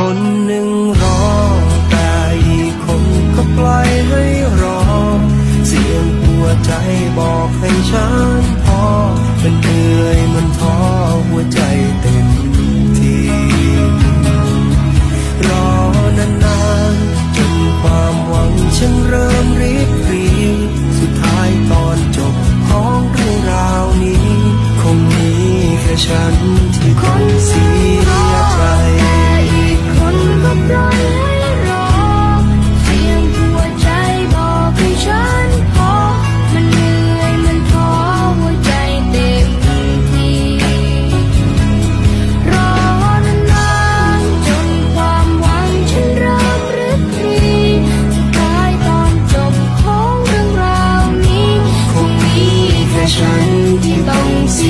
คนหนึ่งรอแต่อีกคนก็ปล่อยให้รอ เสียงหัวใจบอกให้ฉันพอมันเหนื่อยมันท้อหัวใจเต็มทีรอนานๆจนความหวังฉันเริ่มริบรีสุดท้ายตอนจบของเรื่องราวนี้ คงมีแค่ฉันที่คนเสีย 春天公子